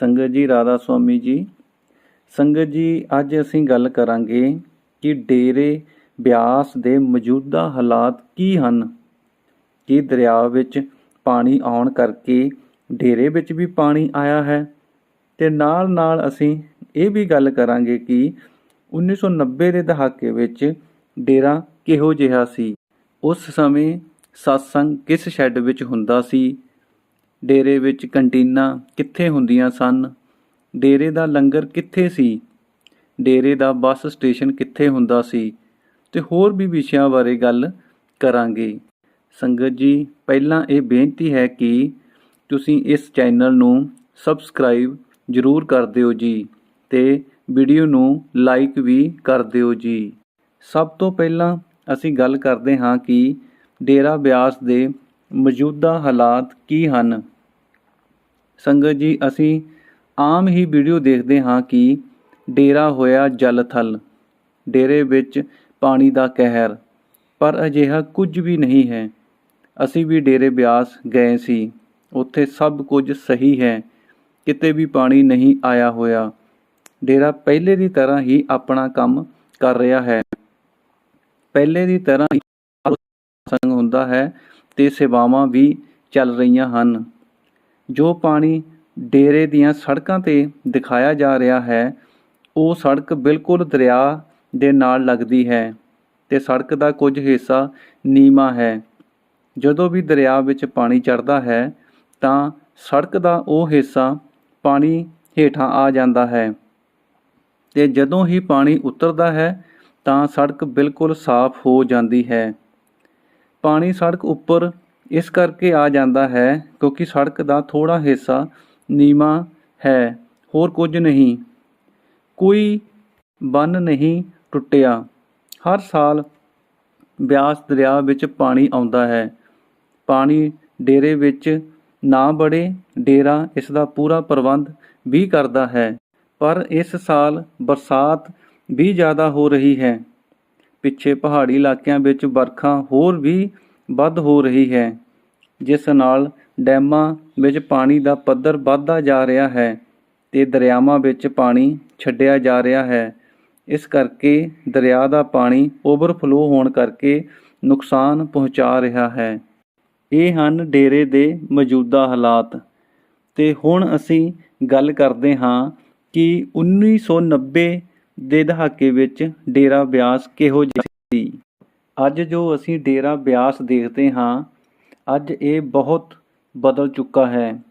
ਸੰਗਤ ਜੀ, ਰਾਧਾ ਸੁਆਮੀ ਜੀ, ਸੰਗਤ ਜੀ, ਅੱਜ ਅਸੀਂ ਗੱਲ ਕਰਾਂਗੇ ਕਿ ਡੇਰੇ ਬਿਆਸ ਦੇ ਮੌਜੂਦਾ ਹਾਲਾਤ ਕੀ ਹਨ? ਕੀ ਦਰਿਆ ਵਿੱਚ ਪਾਣੀ ਆਉਣ ਕਰਕੇ ਡੇਰੇ ਵਿੱਚ ਵੀ ਪਾਣੀ ਆਇਆ ਹੈ ਤੇ ਨਾਲ ਨਾਲ ਅਸੀਂ ਇਹ ਵੀ ਗੱਲ ਕਰਾਂਗੇ ਕਿ 1990 ਦੇ ਦਹਾਕੇ ਵਿੱਚ ਡੇਰਾ ਕਿਹੋ ਜਿਹਾ ਸੀ? ਉਸ ਸਮੇਂ satsang ਕਿਸ ਸ਼ੈੱਡ ਵਿੱਚ ਹੁੰਦਾ ਸੀ? ਡੇਰੇ ਵਿੱਚ ਕੰਟੀਨਾਂ ਕਿੱਥੇ ਹੁੰਦੀਆਂ ਸਨ? ਡੇਰੇ ਦਾ ਲੰਗਰ ਕਿੱਥੇ ਸੀ? ਡੇਰੇ ਦਾ ਬੱਸ ਸਟੇਸ਼ਨ ਕਿੱਥੇ ਹੁੰਦਾ ਸੀ? ਤੇ ਹੋਰ ਵੀ ਵਿਸ਼ਿਆਂ ਬਾਰੇ ਗੱਲ ਕਰਾਂਗੇ। ਸੰਗਤ ਜੀ, ਪਹਿਲਾਂ ਇਹ ਬੇਨਤੀ ਹੈ ਕਿ ਤੁਸੀਂ ਇਸ ਚੈਨਲ ਨੂੰ ਸਬਸਕ੍ਰਾਈਬ ਜ਼ਰੂਰ ਕਰ ਦਿਓ ਜੀ ਤੇ ਵੀਡੀਓ ਨੂੰ ਲਾਈਕ ਵੀ ਕਰ ਦਿਓ ਜੀ। ਸਭ ਤੋਂ ਪਹਿਲਾਂ ਅਸੀਂ ਗੱਲ ਕਰਦੇ ਹਾਂ ਕਿ ਡੇਰਾ ਬਿਆਸ ਦੇ ਮੌਜੂਦਾ ਹਾਲਾਤ ਕੀ ਹਨ। ਸੰਗਤ ਜੀ, ਅਸੀਂ ਆਮ ਹੀ ਵੀਡੀਓ ਦੇਖਦੇ ਹਾਂ ਕਿ ਡੇਰਾ ਹੋਇਆ ਜਲ ਥਲ, ਡੇਰੇ ਵਿੱਚ ਪਾਣੀ ਦਾ ਕਹਿਰ, ਪਰ ਅਜਿਹਾ ਕੁਝ ਵੀ ਨਹੀਂ ਹੈ। ਅਸੀਂ ਵੀ ਡੇਰੇ ਬਿਆਸ ਗਏ ਸੀ। ਉੱਥੇ ਸਭ ਕੁਝ ਸਹੀ ਹੈ। ਕਿਤੇ ਵੀ ਪਾਣੀ ਨਹੀਂ ਆਇਆ ਹੋਇਆ। ਡੇਰਾ ਪਹਿਲੇ ਦੀ ਤਰ੍ਹਾਂ ਹੀ ਆਪਣਾ ਕੰਮ ਕਰ ਰਿਹਾ ਹੈ। ਪਹਿਲੇ ਦੀ ਤਰ੍ਹਾਂ ਸੰਗ ਹੁੰਦਾ ਹੈ ਤੇ ਸੇਵਾਵਾਂ ਵੀ ਚੱਲ ਰਹੀਆਂ ਹਨ। ਜੋ ਪਾਣੀ ਡੇਰੇ ਦੀਆਂ ਸੜਕਾਂ ਤੇ ਦਿਖਾਇਆ ਜਾ ਰਿਹਾ ਹੈ, ਉਹ ਸੜਕ ਬਿਲਕੁਲ ਦਰਿਆ ਦੇ ਨਾਲ ਲੱਗਦੀ ਹੈ ਤੇ ਸੜਕ ਦਾ ਕੁਝ ਹਿੱਸਾ ਨੀਵਾਂ ਹੈ। ਜਦੋਂ ਵੀ ਦਰਿਆ ਵਿੱਚ ਪਾਣੀ ਚੜਦਾ ਹੈ, ਤਾਂ ਸੜਕ ਦਾ ਉਹ ਹਿੱਸਾ ਪਾਣੀ ਹੇਠਾਂ ਆ ਜਾਂਦਾ ਹੈ ਤੇ ਜਦੋਂ ਹੀ ਪਾਣੀ ਉਤਰਦਾ ਹੈ, ਤਾਂ ਸੜਕ ਬਿਲਕੁਲ ਸਾਫ਼ ਹੋ ਜਾਂਦੀ ਹੈ। ਪਾਣੀ ਸੜਕ ਉੱਪਰ ਇਸ ਕਰਕੇ ਆ ਜਾਂਦਾ ਹੈ ਕਿਉਂਕਿ ਸੜਕ ਦਾ ਥੋੜਾ ਹਿੱਸਾ ਨੀਵਾਂ ਹੈ, ਹੋਰ ਕੁਝ ਨਹੀਂ। ਕੋਈ ਬੰਨ ਨਹੀਂ ਟੁੱਟਿਆ। ਹਰ ਸਾਲ ਬਿਆਸ ਦਰਿਆ ਵਿੱਚ ਪਾਣੀ ਆਉਂਦਾ ਹੈ। ਪਾਣੀ ਡੇਰੇ ਵਿੱਚ ਨਾ ਬੜੇ ਡੇਰਾ ਇਸ ਦਾ ਪੂਰਾ ਪ੍ਰਬੰਧ ਵੀ ਕਰਦਾ ਹੈ। ਪਰ ਇਸ ਸਾਲ ਬਰਸਾਤ ਵੀ ਜ਼ਿਆਦਾ ਹੋ ਰਹੀ ਹੈ। ਪਿੱਛੇ ਪਹਾੜੀ ਇਲਾਕਿਆਂ ਵਿੱਚ ਵਰਖਾ ਹੋਰ ਵੀ ਵੱਧ ਹੋ ਰਹੀ ਹੈ। ਜਿਸ ਨਾਲ ਡੈਮਾਂ ਵਿੱਚ ਪਾਣੀ ਦਾ ਪੱਧਰ ਵੱਧਦਾ ਜਾ ਰਿਹਾ ਹੈ ਅਤੇ ਦਰਿਆਵਾਂ ਵਿੱਚ ਪਾਣੀ ਛੱਡਿਆ ਜਾ ਰਿਹਾ ਹੈ। ਇਸ ਕਰਕੇ ਦਰਿਆ ਦਾ ਪਾਣੀ ਓਵਰਫਲੋ ਹੋਣ ਕਰਕੇ ਨੁਕਸਾਨ ਪਹੁੰਚਾ ਰਿਹਾ ਹੈ। ਇਹ ਹਨ ਡੇਰੇ ਦੇ ਮੌਜੂਦਾ ਹਾਲਾਤ। ਤੇ ਹੁਣ ਅਸੀਂ ਗੱਲ ਕਰਦੇ ਹਾਂ ਕਿ 1990 ਦੇ ਦਹਾਕੇ ਵਿੱਚ ਡੇਰਾ ਬਿਆਸ ਕਿਹੋ ਜਿਹਾ ਸੀ। ਅੱਜ ਜੋ ਅਸੀਂ ਡੇਰਾ ਬਿਆਸ ਦੇਖਦੇ ਹਾਂ ਅੱਜ ਇਹ ਬਹੁਤ ਬਦਲ ਚੁੱਕਾ ਹੈ।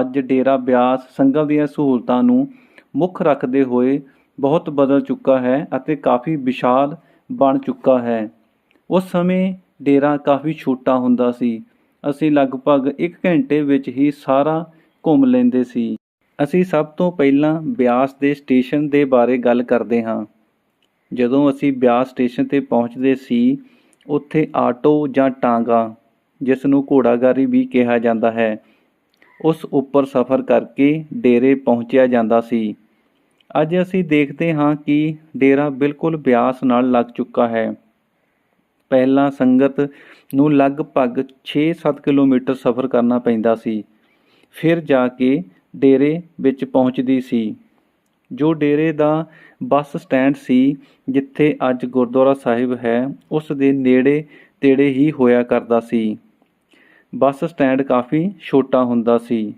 ਅੱਜ ਡੇਰਾ ਬਿਆਸ ਸੰਗਤ ਦੀਆਂ ਸਹੂਲਤਾਂ ਨੂੰ ਮੁੱਖ ਰੱਖਦੇ ਹੋਏ ਬਹੁਤ ਬਦਲ ਚੁੱਕਾ ਹੈ ਅਤੇ ਕਾਫੀ ਵਿਸ਼ਾਲ ਬਣ ਚੁੱਕਾ ਹੈ। ਉਸ ਸਮੇਂ ਡੇਰਾ ਕਾਫੀ ਛੋਟਾ ਹੁੰਦਾ ਸੀ। ਅਸੀਂ ਲਗਭਗ 1 ਘੰਟੇ ਵਿੱਚ ਹੀ ਸਾਰਾ ਘੁੰਮ ਲੈਂਦੇ ਸੀ। ਅਸੀਂ ਸਭ ਤੋਂ ਪਹਿਲਾਂ ਬਿਆਸ ਦੇ ਸਟੇਸ਼ਨ ਦੇ ਬਾਰੇ ਗੱਲ ਕਰਦੇ ਹਾਂ। ਜਦੋਂ ਅਸੀਂ ਬਿਆਸ ਸਟੇਸ਼ਨ ਤੇ ਪਹੁੰਚਦੇ ਸੀ, ਉੱਥੇ ਆਟੋ ਜਾਂ ਟਾਂਗਾ ਜਿਸ ਨੂੰ ਘੋੜਾਗਾਰੀ ਵੀ ਕਿਹਾ ਜਾਂਦਾ ਹੈ। ਉਸ ਉੱਪਰ ਸਫ਼ਰ ਕਰਕੇ ਡੇਰੇ ਪਹੁੰਚਿਆ ਜਾਂਦਾ ਸੀ। ਅੱਜ ਅਸੀਂ ਦੇਖਦੇ ਹਾਂ ਕਿ ਡੇਰਾ ਬਿਲਕੁਲ ਬਿਆਸ ਨਾਲ ਲੱਗ ਚੁੱਕਾ ਹੈ। ਪਹਿਲਾਂ ਸੰਗਤ ਨੂੰ ਲਗਭਗ 6-7 ਕਿਲੋਮੀਟਰ ਸਫ਼ਰ ਕਰਨਾ ਪੈਂਦਾ ਸੀ। ਫਿਰ ਜਾ ਕੇ ਡੇਰੇ ਵਿੱਚ ਪਹੁੰਚਦੀ ਸੀ। ਜੋ ਡੇਰੇ ਦਾ ਬੱਸ ਸਟੈਂਡ ਸੀ, ਜਿੱਥੇ ਅੱਜ ਗੁਰਦੁਆਰਾ ਸਾਹਿਬ ਹੈ, ਉਸ ਦੇ ਨੇੜੇ ਤੇੜੇ ਹੀ ਹੋਇਆ ਕਰਦਾ ਸੀ। ਬੱਸ ਸਟੈਂਡ ਕਾਫੀ ਛੋਟਾ ਹੁੰਦਾ ਸੀ।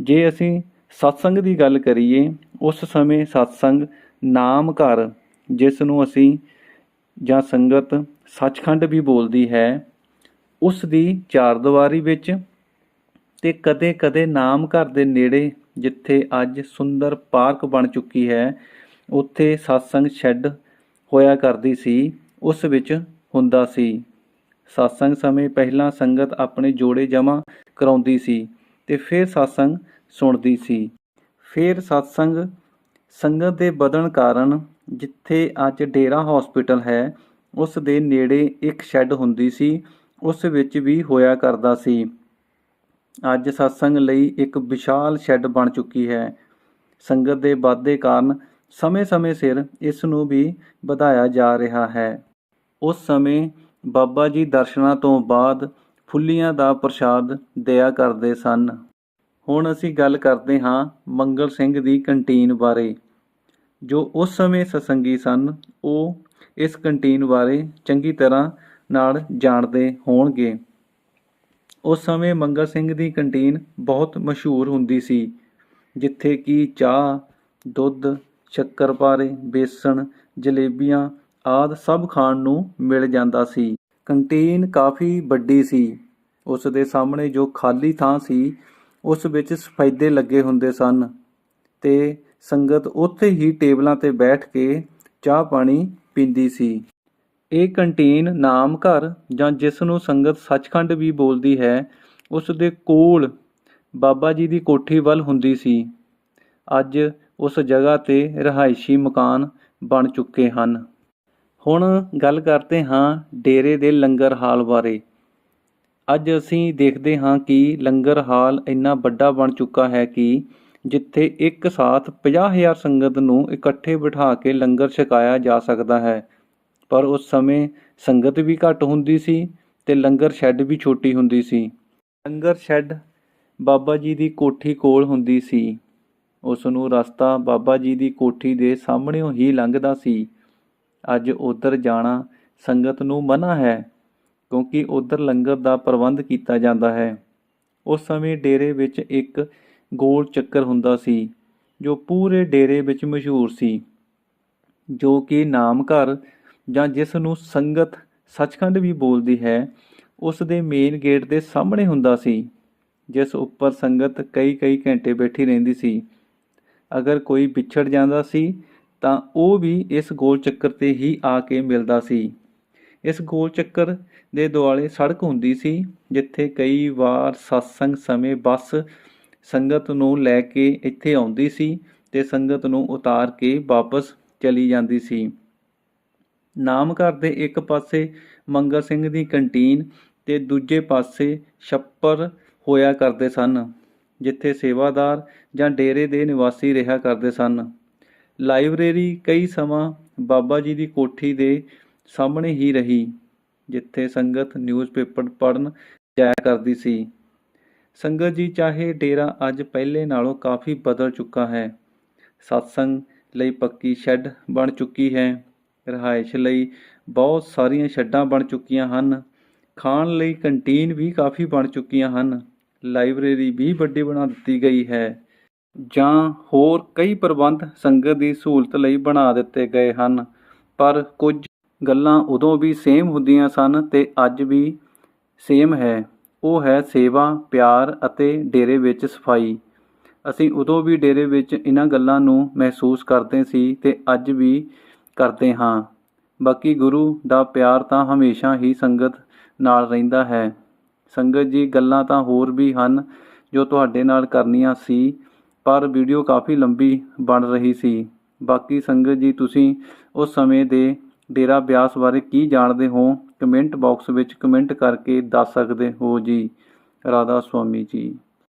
ਜੇ ਅਸੀਂ ਸਤਸੰਗ ਦੀ ਗੱਲ ਕਰੀਏ, ਉਸ ਸਮੇਂ ਸਤਸੰਗ ਨਾਮ ਘਰ, ਜਿਸ ਨੂੰ ਅਸੀਂ ਜਾਂ ਸੰਗਤ ਸੱਚਖੰਡ ਵੀ ਬੋਲਦੀ ਹੈ, ਉਸ ਦੀ ਚਾਰਦਵਾਰੀ ਵਿੱਚ ਤੇ ਕਦੇ-ਕਦੇ ਨਾਮ ਘਰ ਦੇ ਨੇੜੇ ਜਿੱਥੇ ਅੱਜ ਸੁੰਦਰ ਪਾਰਕ ਬਣ ਚੁੱਕੀ ਹੈ, ਉੱਥੇ satsang ਸ਼ੈੱਡ ਹੋਇਆ ਕਰਦੀ ਸੀ, ਉਸ ਵਿੱਚ ਹੁੰਦਾ ਸੀ। Satsang ਸਮੇਂ ਪਹਿਲਾਂ ਸੰਗਤ ਆਪਣੇ ਜੋੜੇ ਜਮ੍ਹਾਂ ਕਰਾਉਂਦੀ ਸੀ ਤੇ ਫਿਰ satsang ਸੁਣਦੀ ਸੀ ਫਿਰ satsang ਸੰਗਤ ਦੇ ਵਧਣ ਕਾਰਨ ਜਿੱਥੇ ਅੱਜ ਡੇਰਾ ਹਸਪੀਟਲ ਹੈ ਉਸ ਦੇ ਨੇੜੇ ਇੱਕ ਸ਼ੈੱਡ ਹੁੰਦੀ ਸੀ ਉਸ ਵਿੱਚ ਵੀ ਹੋਇਆ ਕਰਦਾ ਸੀ ਅੱਜ satsang ਲਈ ਇੱਕ ਵਿਸ਼ਾਲ ਸ਼ੈੱਡ ਬਣ ਚੁੱਕੀ ਹੈ ਸੰਗਤ ਦੇ ਵਾਧੇ ਕਾਰਨ ਸਮੇਂ-ਸਮੇਂ ਸਿਰ ਇਸ ਨੂੰ ਵੀ ਵਧਾਇਆ ਜਾ ਰਿਹਾ ਹੈ ਉਸ ਸਮੇਂ ਬਾਬਾ ਜੀ ਦਰਸ਼ਨਾਂ ਤੋਂ ਬਾਅਦ ਫੁੱਲੀਆਂ ਦਾ ਪ੍ਰਸ਼ਾਦ ਦਿਆ ਕਰਦੇ ਸਨ। ਹੁਣ ਅਸੀਂ ਗੱਲ ਕਰਦੇ ਹਾਂ ਮੰਗਲ ਸਿੰਘ ਦੀ ਕੰਟੀਨ ਬਾਰੇ। ਜੋ ਉਸ ਸਮੇਂ ਸਤਸੰਗੀ ਸਨ, ਉਹ ਇਸ ਕੰਟੀਨ ਬਾਰੇ ਚੰਗੀ ਤਰ੍ਹਾਂ ਨਾਲ ਜਾਣਦੇ ਹੋਣਗੇ। ਉਸ ਸਮੇਂ ਮੰਗਲ ਸਿੰਘ ਦੀ ਕੰਟੀਨ ਬਹੁਤ ਮਸ਼ਹੂਰ ਹੁੰਦੀ ਸੀ, ਜਿੱਥੇ ਕਿ ਚਾਹ, ਦੁੱਧ ਸ਼ੱਕਰਪਾਰੇ ਬੇਸਣ, ਜਲੇਬੀਆਂ ਆਦਿ ਸਭ ਖਾਣ ਨੂੰ ਮਿਲ ਜਾਂਦਾ ਸੀ। ਕੰਟੀਨ ਕਾਫੀ ਵੱਡੀ ਸੀ। ਉਸ ਦੇ ਸਾਹਮਣੇ ਜੋ ਖਾਲੀ ਥਾਂ ਸੀ, ਉਸ ਵਿੱਚ ਸਫੈਦੇ ਲੱਗੇ ਹੁੰਦੇ ਸਨ ਤੇ ਸੰਗਤ ਉੱਥੇ ਹੀ ਟੇਬਲਾਂ ਤੇ ਬੈਠ ਕੇ ਚਾਹ ਪਾਣੀ ਪੀਂਦੀ ਸੀ। ਇਹ ਕੰਟੀਨ ਨਾਮ ਘਰ ਜਾਂ ਜਿਸ ਨੂੰ ਸੰਗਤ ਸੱਚਖੰਡ ਵੀ ਬੋਲਦੀ ਹੈ, ਉਸ ਦੇ ਕੋਲ ਬਾਬਾ ਜੀ ਦੀ ਕੋਠੀ ਵੱਲ ਹੁੰਦੀ ਸੀ। ਅੱਜ ਉਸ ਜਗ੍ਹਾ ਤੇ ਰਹਾਇਸ਼ੀ ਮਕਾਨ ਬਣ ਚੁੱਕੇ ਹਨ। ਹੁਣ ਗੱਲ ਕਰਦੇ ਹਾਂ ਡੇਰੇ ਦੇ ਲੰਗਰ ਹਾਲ ਬਾਰੇ। ਅੱਜ ਅਸੀਂ ਦੇਖਦੇ ਹਾਂ ਕਿ ਲੰਗਰ ਹਾਲ ਇੰਨਾ ਵੱਡਾ ਬਣ ਚੁੱਕਾ ਹੈ ਕਿ ਜਿੱਥੇ ਇੱਕ ਸਾਥ 50000 ਸੰਗਤ ਨੂੰ ਇਕੱਠੇ ਬਿਠਾ ਕੇ ਲੰਗਰ ਛਕਾਇਆ ਜਾ ਸਕਦਾ ਹੈ। ਪਰ ਉਸ ਸਮੇਂ ਸੰਗਤ ਵੀ ਘੱਟ ਹੁੰਦੀ ਸੀ ਤੇ ਲੰਗਰ ਸ਼ੈੱਡ ਵੀ ਛੋਟੀ ਹੁੰਦੀ ਸੀ। ਲੰਗਰ ਸ਼ੈੱਡ ਬਾਬਾ ਜੀ ਦੀ ਕੋਠੀ ਕੋਲ ਹੁੰਦੀ ਸੀ। ਉਸ ਨੂੰ ਰਸਤਾ ਬਾਬਾ ਜੀ ਦੀ ਕੋਠੀ ਦੇ ਸਾਹਮਣੇੋਂ ਹੀ ਲੰਘਦਾ ਸੀ। ਅੱਜ ਉਧਰ ਜਾਣਾ ਸੰਗਤ ਨੂੰ ਮਨਾ ਹੈ, ਕਿਉਂਕਿ ਉਧਰ ਲੰਗਰ ਦਾ ਪ੍ਰਬੰਧ ਕੀਤਾ ਜਾਂਦਾ ਹੈ। ਉਸ ਸਮੇਂ ਡੇਰੇ ਵਿੱਚ ਇੱਕ ਗੋਲ ਚੱਕਰ ਹੁੰਦਾ ਸੀ, ਜੋ ਪੂਰੇ ਡੇਰੇ ਵਿੱਚ ਮਸ਼ਹੂਰ ਸੀ, ਜੋ ਕਿ ਨਾਮ ਘਰ ਜਾਂ ਜਿਸ ਨੂੰ ਸੰਗਤ ਸੱਚਖੰਡ ਵੀ ਬੋਲਦੀ ਹੈ, ਉਸ ਦੇ ਮੇਨ ਗੇਟ ਦੇ ਸਾਹਮਣੇ ਹੁੰਦਾ ਸੀ, ਜਿਸ ਉੱਪਰ ਸੰਗਤ ਕਈ ਕਈ ਘੰਟੇ ਬੈਠੀ ਰਹਿੰਦੀ ਸੀ। ਅਗਰ ਕੋਈ ਵਿਛੜ ਜਾਂਦਾ ਸੀ ਤਾਂ ਉਹ ਵੀ ਇਸ ਗੋਲ ਚੱਕਰ ਤੇ ਹੀ ਆ ਕੇ ਮਿਲਦਾ ਸੀ। ਇਸ ਗੋਲ ਚੱਕਰ ਦੇ ਦੁਆਲੇ ਸੜਕ ਹੁੰਦੀ ਸੀ, ਜਿੱਥੇ ਕਈ ਵਾਰ satsang ਸਮੇਂ ਬੱਸ ਸੰਗਤ ਨੂੰ ਲੈ ਕੇ ਇੱਥੇ ਆਉਂਦੀ ਸੀ ਤੇ ਸੰਗਤ ਨੂੰ ਉਤਾਰ ਕੇ ਵਾਪਸ ਚਲੀ ਜਾਂਦੀ ਸੀ। ਨਾਮ ਘਰ ਦੇ ਇੱਕ ਪਾਸੇ ਮੰਗਲ ਸਿੰਘ ਦੀ ਕੰਟੀਨ ਤੇ ਦੂਜੇ ਪਾਸੇ ਛੱਪਰ ਹੋਇਆ ਕਰਦੇ ਸਨ, ਜਿੱਥੇ ਸੇਵਾਦਾਰ ਜਾਂ ਡੇਰੇ ਦੇ ਨਿਵਾਸੀ ਰਿਹਾ ਕਰਦੇ ਸਨ। ਲਾਇਬ੍ਰੇਰੀ ਕਈ ਸਮਾਂ ਬਾਬਾ ਜੀ ਦੀ ਕੋਠੀ ਦੇ ਸਾਹਮਣੇ ਹੀ ਰਹੀ, ਜਿੱਥੇ ਸੰਗਤ ਨਿਊਜ਼ਪੇਪਰ ਪੜ੍ਹਨ ਜਾਇਆ ਕਰਦੀ ਸੀ। ਸੰਗਤ ਜੀ ਚਾਹੇ ਡੇਰਾ ਅੱਜ ਪਹਿਲੇ ਨਾਲੋਂ ਕਾਫੀ ਬਦਲ ਚੁੱਕਾ ਹੈ। ਸਤਸੰਗ ਲਈ ਪੱਕੀ ਸ਼ੈੱਡ ਬਣ ਚੁੱਕੀ ਹੈ। ਰਿਹਾਇਸ਼ ਲਈ ਬਹੁਤ ਸਾਰੀਆਂ ਸ਼ੈੱਡਾਂ ਬਣ ਚੁੱਕੀਆਂ ਹਨ। ਖਾਣ ਲਈ ਕੰਟੀਨ ਵੀ ਕਾਫੀ ਬਣ ਚੁੱਕੀਆਂ ਹਨ। ਲਾਇਬ੍ਰੇਰੀ ਵੀ ਵੱਡੀ ਬਣਾ ਦਿੱਤੀ ਗਈ ਹੈ। ਜਾਂ ਹੋਰ ਕਈ ਪ੍ਰਬੰਧ ਸੰਗਤ ਦੀ ਸਹੂਲਤ ਲਈ ਬਣਾ ਦਿੱਤੇ ਗਏ ਹਨ, ਪਰ ਕੁਝ ਗੱਲਾਂ ਉਦੋਂ ਵੀ ਸੇਮ ਹੁੰਦੀਆਂ ਸਨ ਅਤੇ ਅੱਜ ਵੀ ਸੇਮ ਹੈ। ਉਹ ਹੈ ਸੇਵਾ, ਪਿਆਰ ਅਤੇ ਡੇਰੇ ਵਿੱਚ ਸਫ਼ਾਈ। ਅਸੀਂ ਉਦੋਂ ਵੀ ਡੇਰੇ ਵਿੱਚ ਇਹਨਾਂ ਗੱਲਾਂ ਨੂੰ ਮਹਿਸੂਸ ਕਰਦੇ ਸੀ ਅਤੇ ਅੱਜ ਵੀ ਕਰਦੇ ਹਾਂ। ਬਾਕੀ ਗੁਰੂ ਦਾ ਪਿਆਰ ਤਾਂ ਹਮੇਸ਼ਾ ਹੀ ਸੰਗਤ ਨਾਲ ਰਹਿੰਦਾ ਹੈ। ਸੰਗਤ ਜੀ ਗੱਲਾਂ ਤਾਂ ਹੋਰ ਵੀ ਹਨ ਜੋ ਤੁਹਾਡੇ ਨਾਲ ਕਰਨੀਆਂ ਸੀ। ਪਰ ਵੀਡੀਓ ਕਾਫੀ ਲੰਬੀ ਬਣ ਰਹੀ ਸੀ। ਬਾਕੀ ਸੰਗਤ ਜੀ, ਤੁਸੀਂ ਉਸ ਸਮੇਂ ਦੇ ਡੇਰਾ ਬਿਆਸ ਬਾਰੇ ਕੀ ਜਾਣਦੇ ਹੋ? ਕਮੈਂਟ ਬਾਕਸ ਵਿੱਚ ਕਮੈਂਟ ਕਰਕੇ ਦੱਸ ਸਕਦੇ ਹੋ ਜੀ। ਰਾਧਾ ਸੁਆਮੀ ਜੀ।